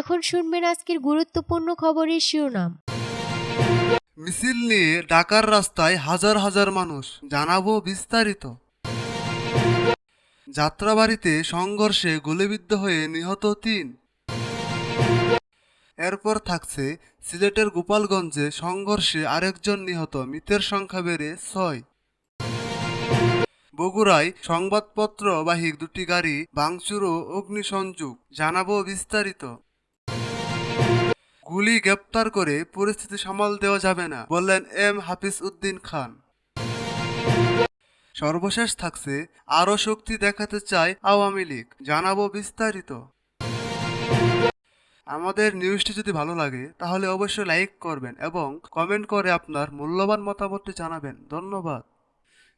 এখন শুনবেন আজকের গুরুত্বপূর্ণ খবরের শিরোনাম। মিছিল নিয়ে ঢাকার রাস্তায় হাজার হাজার মানুষ, জানাব বিস্তারিত। যাত্রাবাড়িতে সংঘর্ষে গুলিবিদ্ধ হয়ে নিহত তিন। এরপর থাকছে সিলেটের গোপালগঞ্জে সংঘর্ষে আরেকজন নিহত, মৃতের সংখ্যা বেড়ে ছয়। বগুড়ায় সংবাদপত্র বাহী দুটি গাড়ি ভাঙচুর ও অগ্নিসংযোগ, জানাব বিস্তারিত। গুলি গ্রেপ্তার করে পরিস্থিতি সামাল দেওয়া যাবে না, বললেন এম হাফিজ উদ্দিন খান। সর্বশেষ থাকছে, আরও শক্তি দেখাতে চায় আওয়ামী লীগ। জানাব বিস্তারিত। আমাদের নিউজটি যদি ভালো লাগে, তাহলে অবশ্যই লাইক করবেন এবং কমেন্ট করে আপনার মূল্যবান মতামতটি জানাবেন। ধন্যবাদ।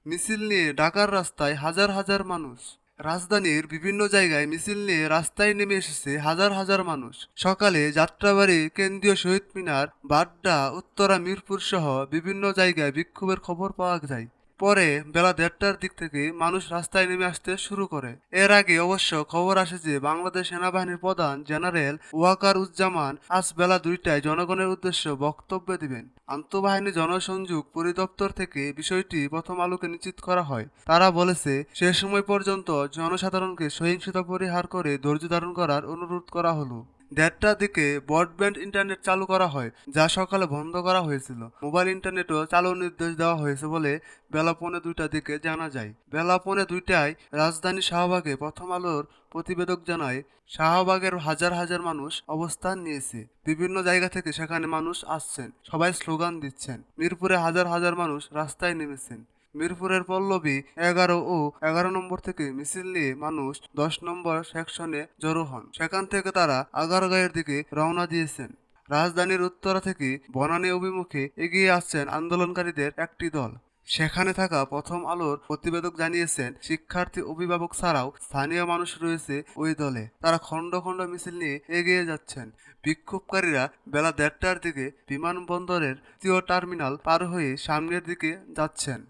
মিছিল নিয়ে ঢাকার রাস্তায় হাজার হাজার মানুষ। রাজধানীর বিভিন্ন জায়গায় মিছিল নিয়ে রাস্তায় নেমে এসেছে হাজার হাজার মানুষ। সকালে যাত্রাবাড়ি, কেন্দ্রীয় শহীদ মিনার, বাড্ডা, উত্তরা, মিরপুর সহ বিভিন্ন জায়গায় বিক্ষোভের খবর পাওয়া যায়। পরে বেলা দেড়টার দিক থেকে মানুষ রাস্তায় নেমে আসতে শুরু করে। এর আগে অবশ্য খবর আসে যে বাংলাদেশ সেনাবাহিনীর প্রধান জেনারেল ওয়াকার উজ্জামান আজ বেলা দুইটায় জনগণের উদ্দেশ্যে বক্তব্য দিবেন। আন্তঃবাহিনী জনসংযোগ পরিদপ্তর থেকে বিষয়টি প্রথম আলোকে নিশ্চিত করা হয়। তারা বলেছে, সে সময় পর্যন্ত জনসাধারণকে সহিংসতা পরিহার করে ধৈর্য ধারণ করার অনুরোধ করা হলো। দেড়টার দিকে ব্রডব্যান্ড ইন্টারনেট চালু করা হয়, যা সকালে বন্ধ করা হয়েছিল। মোবাইল ইন্টারনেটও চালুর নির্দেশ দেওয়া হয়েছে বলে বেলা পৌনে দুইটার দিকে জানা যায়। বেলা পৌনে দুইটায় রাজধানী শাহবাগে প্রথম আলোর প্রতিবেদক জানায়, শাহবাগের হাজার হাজার মানুষ অবস্থান নিয়েছে। বিভিন্ন জায়গা থেকে সেখানে মানুষ আসছেন। সবাই স্লোগান দিচ্ছেন। মিরপুরে হাজার হাজার মানুষ রাস্তায় নেমেছেন। মিরপুরের পল্লবী এগারো ও এগারো নম্বর থেকে মিছিল নিয়ে মানুষ দশ নম্বর সেকশনে জড়ো হন। সেখান থেকে তারা আগারগাঁয়ের দিকে রওনা দিয়েছেন। রাজধানীর উত্তরা থেকে বনানী অভিমুখে এগিয়ে আসছেন আন্দোলনকারীদের একটি দল। সেখানে থাকা প্রথম আলোর প্রতিবেদক জানিয়েছেন, শিক্ষার্থী অভিভাবক ছাড়াও স্থানীয় মানুষ রয়েছে ওই দলে। তারা খণ্ড খণ্ড মিছিল নিয়ে এগিয়ে যাচ্ছেন। বিক্ষোভকারীরা বেলা দেড়টার দিকে বিমানবন্দরের তৃতীয় টার্মিনাল পার হয়ে সামনের দিকে যাচ্ছেন।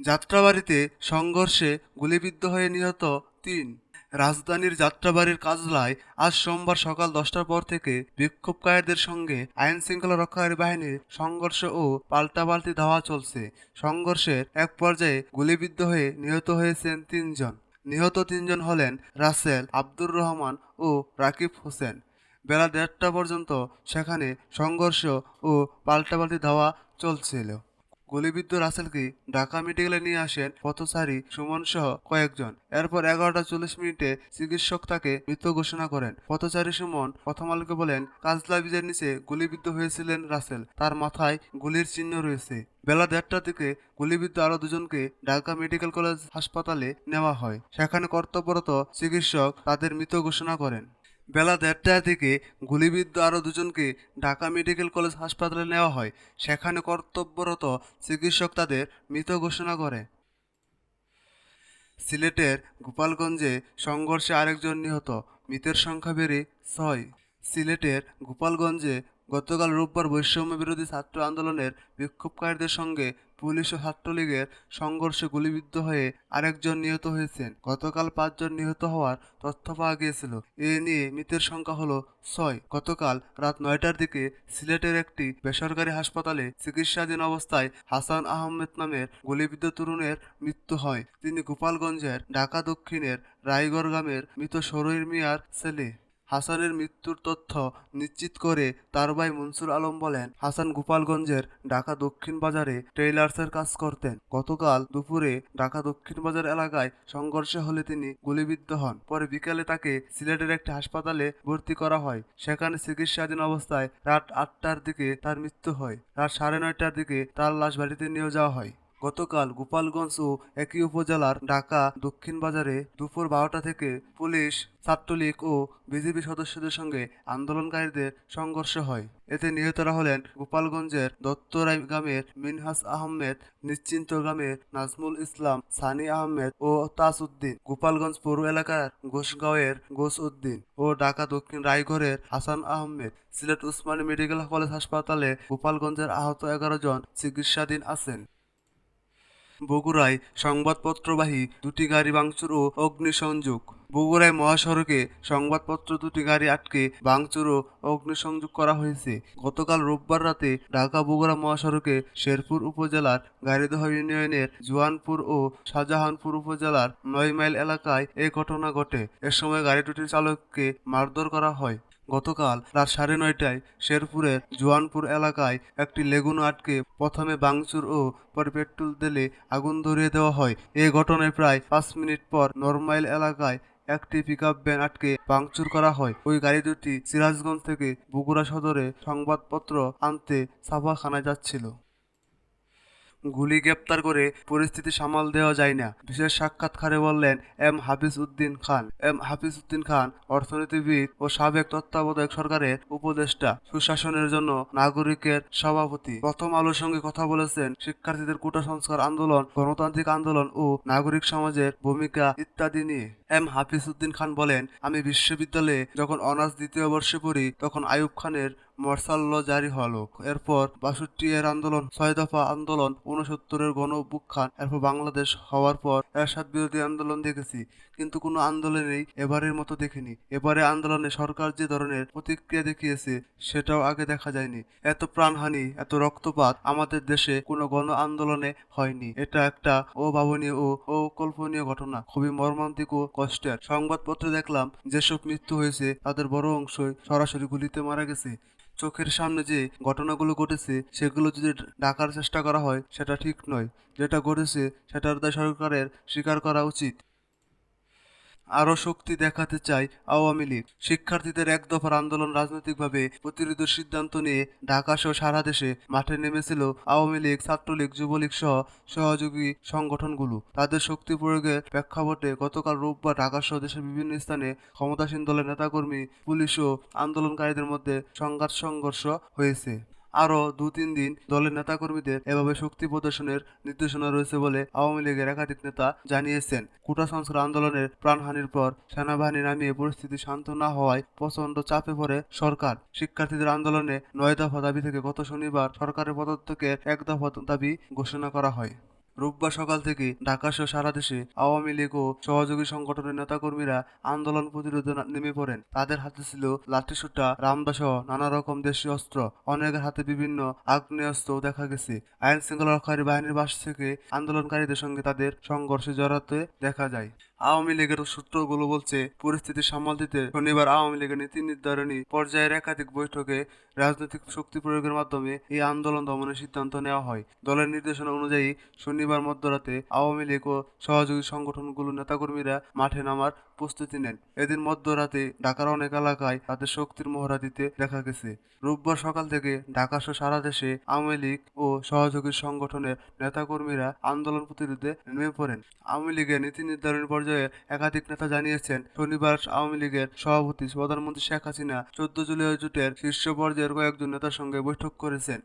যাত্রাবাড়িতে সংঘর্ষে গুলিবিদ্ধ হয়ে নিহত তিন। রাজধানীর যাত্রাবাড়ির কাজলায় আজ সোমবার সকাল দশটার পর থেকে বিক্ষোভকারীদের সঙ্গে আইন শৃঙ্খলা রক্ষাকারী বাহিনীর সংঘর্ষ ও পাল্টাপাল্টি ধাওয়া চলছে। সংঘর্ষের এক পর্যায়ে গুলিবিদ্ধ হয়ে নিহত হয়েছেন তিনজন। নিহত তিনজন হলেন রাসেল, আব্দুর রহমান ও রাকিব হোসেন। বেলা দেড়টা পর্যন্ত সেখানে সংঘর্ষ ও পাল্টাপাল্টি ধাওয়া চলছিল। গুলিবিদ্ধ রাসেলকে ঢাকা মেডিকেলে নিয়ে আসেন পথচারী সুমন সহ কয়েকজন। এরপর এগারোটা চল্লিশ মিনিটে চিকিৎসক তাকে মৃত ঘোষণা করেন। পথচারী সুমন প্রথম আলোকে বলেন কাজলা বীজের নিচে গুলিবিদ্ধ হয়েছিলেন রাসেল। তার মাথায় গুলির চিহ্ন রয়েছে। বেলা দেড়টার দিকে গুলিবিদ্ধ আরও দুজনকে ঢাকা মেডিকেল কলেজ হাসপাতালে নেওয়া হয়। সেখানে কর্তব্যরত চিকিৎসক তাদের মৃত ঘোষণা করেন। বেলা দেড়টার দিকে গুলিবিদ্ধ আরও দুজনকে ঢাকা মেডিকেল কলেজ হাসপাতালে নেওয়া হয়। সেখানে কর্তব্যরত চিকিৎসক তাদের মৃত ঘোষণা করে। সিলেটের গোপালগঞ্জে সংঘর্ষে আরেকজন নিহত, মৃতের সংখ্যা বেড়ে ছয়। সিলেটের গোপালগঞ্জে গতকাল রোববার বৈষম্য বিরোধী ছাত্র আন্দোলনের বিক্ষোভকারীদের সঙ্গে পুলিশ ও ছাত্রলীগের সংঘর্ষে গুলিবিদ্ধ হয়ে আরেকজন নিহত হয়েছেন। গতকাল পাঁচজন নিহত হওয়ার তথ্য পাওয়া গিয়েছিল। এ নিয়ে মৃতের সংখ্যা হলো ছয়। গতকাল রাত নয়টার দিকে সিলেটের একটি বেসরকারি হাসপাতালে চিকিৎসাধীন অবস্থায় হাসান আহমেদ নামের গুলিবিদ্ধ তরুণের মৃত্যু হয়। তিনি গোপালগঞ্জের ঢাকা দক্ষিণের রায়গড় গ্রামের মৃত সরৈর মিয়ার ছেলে। হাসানের মৃত্যুর তথ্য নিশ্চিত করে তার ভাই মনসুর আলম বলেন, হাসান গোপালগঞ্জের ঢাকা দক্ষিণ বাজারে ট্রেইলার্সের কাজ করতেন। গতকাল দুপুরে ঢাকা দক্ষিণ বাজার এলাকায় সংঘর্ষে হলে তিনি গুলিবিদ্ধ হন। পরে বিকেলে তাকে সিলেটের একটি হাসপাতালে ভর্তি করা হয়। সেখানে চিকিৎসাধীন অবস্থায় রাত আটটার দিকে তার মৃত্যু হয়। রাত সাড়ে নয়টার দিকে তার লাশ বাড়িতে নিয়ে যাওয়া হয়। গতকাল গোপালগঞ্জ ও একই উপজেলার ঢাকা দক্ষিণ বাজারে দুপুর বারোটা থেকে পুলিশ, ছাত্রলীগ ও বিজেপি সদস্যদের সঙ্গে আন্দোলনকারীদের সংঘর্ষ হয়। এতে নিহতরা হলেন গোপালগঞ্জের দত্তরাই গ্রামের মিনহাস আহমেদ, নিশ্চিন্ত গ্রামের নাজমুল ইসলাম, সানি আহমেদ ও তাজউদ্দিন, গোপালগঞ্জ পৌর এলাকার ঘোষগাঁওয়ের গোস উদ্দিন ও ঢাকা দক্ষিণ রায়গড়ের হাসান আহমেদ। সিলেট উসমানী মেডিকেল কলেজ হাসপাতালে গোপালগঞ্জের আহত এগারো জন চিকিৎসাধীন আছেন। বগুড়ায় সংবাদপত্রবাহী দুটি গাড়ি ভাঙচুর ও অগ্নিসংযোগ। বগুড়ায় মহাসড়কে সংবাদপত্র দুটি গাড়ি আটকে ভাঙচুর ও অগ্নিসংযোগ করা হয়েছে। গতকাল রোববার রাতে ঢাকা বগুড়া মহাসড়কে শেরপুর উপজেলার গাড়িদহ ইউনিয়নের জোয়ানপুর ও শাহজাহানপুর উপজেলার নয় মাইল এলাকায় এ ঘটনা ঘটে। এ সময় গাড়ি দুটির চালককে মারধর করা হয়। গতকাল রাত সাড়ে নয়টায় শেরপুরের জোয়ানপুর এলাকায় একটি লেগুন আটকে প্রথমে বাংচুর ও পরে পেট্রোল তেলে আগুন ধরিয়ে দেওয়া হয়। এ ঘটনায় প্রায় পাঁচ মিনিট পর নরমাইল এলাকায় একটি পিকআপ ভ্যান আটকে ভাঙচুর করা হয়। ওই গাড়ি দুটি সিরাজগঞ্জ থেকে বগুড়া সদরে সংবাদপত্র আনতে সাফাখানায় যাচ্ছিল। গুলি গ্রেপ্তার করে পরিস্থিতি সামাল দেওয়া যায় না। বিশেষ সাক্ষাৎকারে বললেন এম হাফিজ উদ্দিন খান। এম হাফিজ উদ্দিন খান অর্থনীতিবিদ ও সাবেক তত্ত্বাবধায়ক সরকারের উপদেষ্টা, সুশাসনের জন্য নাগরিকের সভাপতি। প্রথম আলোর সঙ্গে কথা বলেছেন শিক্ষার্থীদের কোটা সংস্কার আন্দোলন, গণতান্ত্রিক আন্দোলন ও নাগরিক সমাজের ভূমিকা ইত্যাদি নিয়ে। এম হাফিজ উদ্দিন খান বলেন, আমি বিশ্ববিদ্যালয়ে যখন অনার্স দ্বিতীয় বর্ষে পড়ি, তখন আইয়ুব খানের মর্সাল্ল জারি হলো এরপর বাষট্টি এর আন্দোলন, ছয় দফা আন্দোলন উনসত্তরের গণ অভ্যুত্থান, এরপর বাংলাদেশ হওয়ার পর এরশাদ বিরোধী আন্দোলন দেখেছি। কিন্তু কোনো আন্দোলনেই এবারের মতো দেখিনি। এবারে আন্দোলনে সরকার যে ধরনের প্রতিক্রিয়া দেখিয়েছে, সেটাও আগে দেখা যায়নি। এত প্রাণহানি, এত রক্তপাত আমাদের দেশে কোনো গণ আন্দোলনে হয়নি। এটা একটা অভাবনীয় ও অকল্পনীয় ঘটনা। খুবই মর্মান্তিক ও কষ্টের সংবাদপত্রে দেখলাম, যেসব মৃত্যু হয়েছে তাদের বড় অংশই সরাসরি গুলিতে মারা গেছে। চোখের সামনে যে ঘটনাগুলো ঘটেছে, সেগুলো যদি ডাকার চেষ্টা করা হয়, সেটা ঠিক নয়। যেটা ঘটেছে, সেটার দায় সরকারের স্বীকার করা উচিত। আরও শক্তি দেখাতে চায় আওয়ামী লীগ। শিক্ষার্থীদের এক দফার আন্দোলন রাজনৈতিকভাবে প্রতিরোধের সিদ্ধান্ত নিয়ে ঢাকা সহ সারা দেশে মাঠে নেমেছিল আওয়ামী লীগ, ছাত্রলীগ, যুবলীগ সহ সহযোগী সংগঠনগুলো। তাদের শক্তি প্রয়োগের প্রেক্ষাপটে গতকাল রোববার ঢাকা সহ দেশের বিভিন্ন স্থানে ক্ষমতাসীন দলের নেতাকর্মী, পুলিশ ও আন্দোলনকারীদের মধ্যে সংঘাত সংঘর্ষ হয়েছে। আরও দু তিন দিন দলের নেতাকর্মীদের এভাবে শক্তি প্রদর্শনের নির্দেশনা রয়েছে বলে আওয়ামী লীগের একাধিক নেতা জানিয়েছেন। কোটা সংস্কার আন্দোলনের প্রাণহানির পর সেনাবাহিনী নামিয়ে পরিস্থিতি শান্ত না হওয়ায় প্রচণ্ড চাপে পড়ে সরকার। শিক্ষার্থীদের আন্দোলনে নয় দফা দাবি থেকে গত শনিবার সরকারের পদত্বকে এক দফা দাবি ঘোষণা করা হয়। রোববার সকাল থেকে ঢাকা সহ সারা দেশে আওয়ামী লীগ ও সহযোগী সংগঠনের নেতাকর্মীরা আন্দোলন প্রতিরোধে নেমে পড়েন। তাদের হাতে ছিল লাঠিসুটা রামদা সহ নানা রকম দেশীয় অস্ত্র। অনেকের হাতে বিভিন্ন আগ্নেয়াস্ত্র দেখা গেছে। আইন শৃঙ্খলা রক্ষাকারী বাহিনীর বাস থেকে আন্দোলনকারীদের সঙ্গে তাদের সংঘর্ষে জড়াতে দেখা যায়। আওয়ামী লীগের সূত্রগুলো বলছে, পরিস্থিতি সামাল দিতে শনিবার আওয়ামী লীগের নীতি নির্ধারণী পর্যায়ের একাধিক বৈঠকে রাজনৈতিক শক্তি প্রয়োগের মাধ্যমে এই আন্দোলন দমনের সিদ্ধান্ত নেওয়া হয়। দলের নির্দেশনা অনুযায়ী শনিবার মধ্যরাতে আওয়ামী লীগ ও সহযোগী সংগঠনগুলোর নেতাকর্মীরা মাঠে নামার প্রস্তুতি নেন। এদিন মধ্যরাতে ঢাকার অনেক এলাকায় তাদের শক্তির মহড়া দিতে দেখা গেছে। রোববার সকাল থেকে ঢাকা সহ সারা দেশে আওয়ামী লীগ ও সহযোগী সংগঠনের নেতাকর্মীরা আন্দোলন প্রতিরোধে নেমে পড়েন। আওয়ামী লীগের নীতি নির্ধারণী পর্যায়ে একাধিক নেতা জানিয়েছেন, শনিবার আওয়ামী লীগের সভাপতি প্রধানমন্ত্রী শেখ হাসিনা চোদ্দ জুলাই জোটের শীর্ষ পর্যায়ের কয়েকজন নেতার সঙ্গে বৈঠক করেছেন।